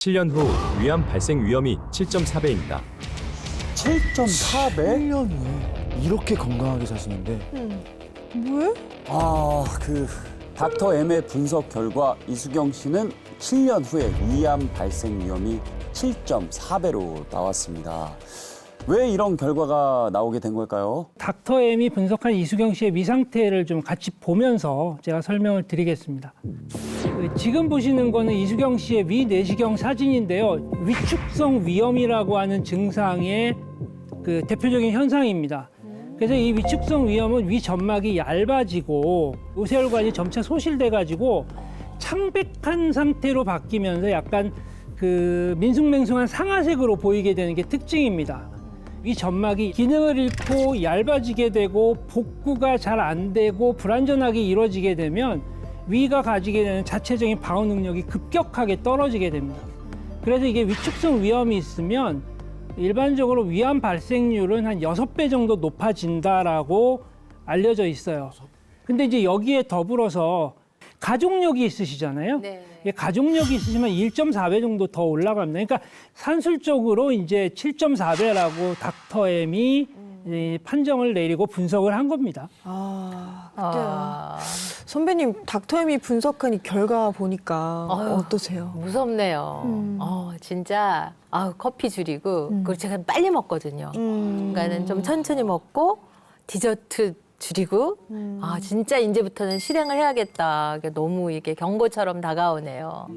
7년 후 위암 발생 위험이 7.4배입니다. 7.4배? 1년 후에 이렇게 건강하게 사시는데 왜? 아, 그 닥터 M의 분석 결과 이수경 씨는 7년 후에 위암 발생 위험이 7.4배로 나왔습니다. 왜 이런 결과가 나오게 된 걸까요? 닥터 M이 분석한 이수경 씨의 위 상태를 좀 같이 보면서 제가 설명을 드리겠습니다. 그 지금 보시는 거는 이수경 씨의 위 내시경 사진인데요. 위축성 위염이라고 하는 증상의 그 대표적인 현상입니다. 그래서 이 위축성 위염은 위 점막이 얇아지고 요세혈관이 점차 소실돼 가지고 창백한 상태로 바뀌면서 약간 그 민숭맹숭한 상아색으로 보이게 되는 게 특징입니다. 위 점막이 기능을 잃고 얇아지게 되고 복구가 잘 안 되고 불완전하게 이루어지게 되면 위가 가지게 되는 자체적인 방어 능력이 급격하게 떨어지게 됩니다. 그래서 이게 위축성 위험이 있으면 일반적으로 위암 발생률은 한 여섯 배 정도 높아진다라고 알려져 있어요. 근데 이제 여기에 더불어서 가족력이 있으시잖아요. 네. 가족력이 있으시면 1.4배 정도 더 올라갑니다. 그러니까 산술적으로 이제 7.4배라고 닥터 M이 이 판정을 내리고 분석을 한 겁니다. 아, 그때요. 아, 선배님 닥터엠이 분석한 이 결과 보니까 아유. 어떠세요? 무섭네요. 음. 어, 진짜 아, 커피 줄이고 그리고 제가 빨리 먹거든요. 음. 그러니까는 좀 천천히 먹고 디저트 줄이고 아 진짜 이제부터는 실행을 해야겠다. 이게 너무 이게 경고처럼 다가오네요.